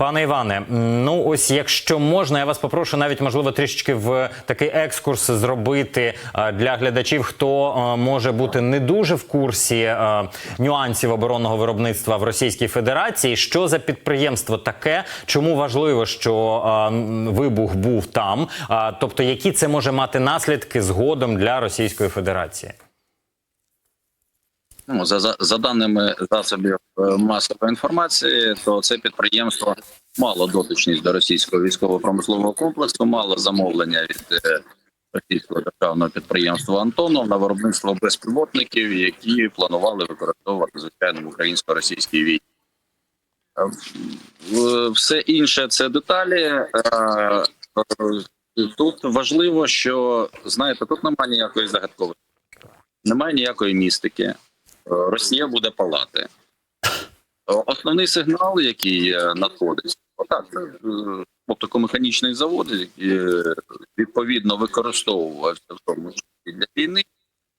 Пане Іване, ну ось якщо можна, я вас попрошу навіть можливо трішечки в такий екскурс зробити е, для глядачів, хто е, може бути не дуже в курсі е, нюансів оборонного виробництва в Російській Федерації. Що за підприємство таке? Чому важливо, що вибух був там? Тобто, які це може мати наслідки згодом для Російської Федерації? Ну, за, за, за даними засобів е, масової інформації, то це підприємство мало дотичність до російського військово-промислового комплексу, мало замовлення від е, російського державного підприємства Антонов на виробництво безпілотників, які планували використовувати звичайно в українсько-російській війні. Е, Все інше це деталі. Тут важливо, що знаєте, тут немає ніякої загадковості, немає ніякої містики. Росія буде палати. Е, Основний сигнал, який е, надходить, отак, це е, оптикомеханічний завод, відповідно використовувався в тому числі для війни.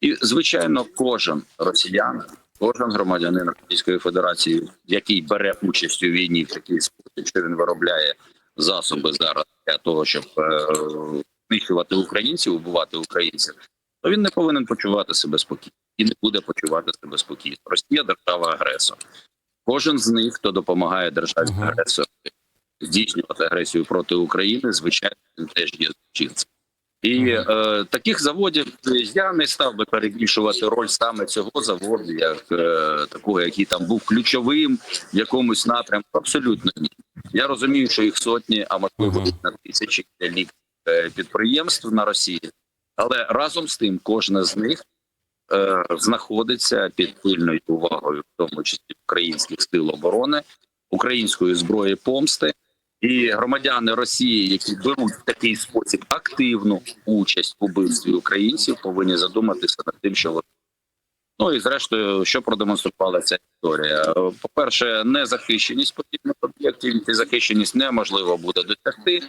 І, звичайно, кожен росіянин, кожен громадянин Російської Федерації, який бере участь у війні в такий спосіб, що він виробляє засоби зараз для того, щоб знищувати українців, убивати українців, то він не повинен почувати себе спокійно і не буде почувати себе спокійно. Росія держава агресор. Кожен з них, хто допомагає державі агресору здійснювати агресію проти України, звичайно, він теж є злочинцем. І е, таких заводів я не став би перебільшувати роль саме цього заводу, як е, такого, який там був ключовим в якомусь напрямку. Абсолютно ні. Я розумію, що їх сотні, а можливо на тисячі лік е, підприємств на Росії, але разом з тим, кожне з них е, знаходиться під пильною увагою, в тому числі українських сил оборони, української зброї помсти. І громадяни Росії, які беруть в такий спосіб активну участь в убивстві українців, повинні задуматися над тим, що вони. Ну і зрештою, що продемонструвала ця історія? По-перше, незахищеність подібних об'єктів. І захищеність неможливо буде досягти,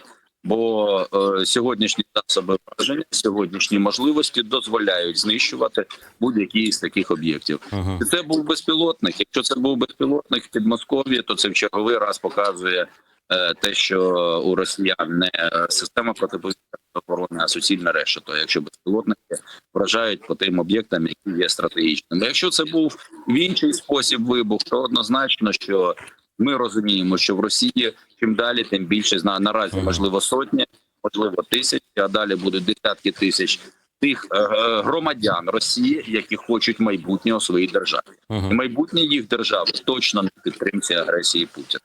бо е, сьогоднішні засоби враження, сьогоднішні можливості дозволяють знищувати будь-які з таких об'єктів. Мгм. Це був безпілотник. Якщо це був безпілотник в Підмосков'ї, то це в черговий раз показує е, те, що у росіян не е, система протиповітряної оборони, а суцільне решето. Якщо безпілотники вражають по тим об'єктам, які є стратегічними. Якщо це був в інший спосіб вибух, то однозначно, що ми розуміємо, що в Росії чим далі, тим більше зна наразі можливо сотні, можливо тисячі, а далі будуть десятки тисяч тих е, е, громадян Росії, які хочуть майбутнього своїй державі. uh -huh. майбутнє їх держави точно не підтримці агресії Путіна.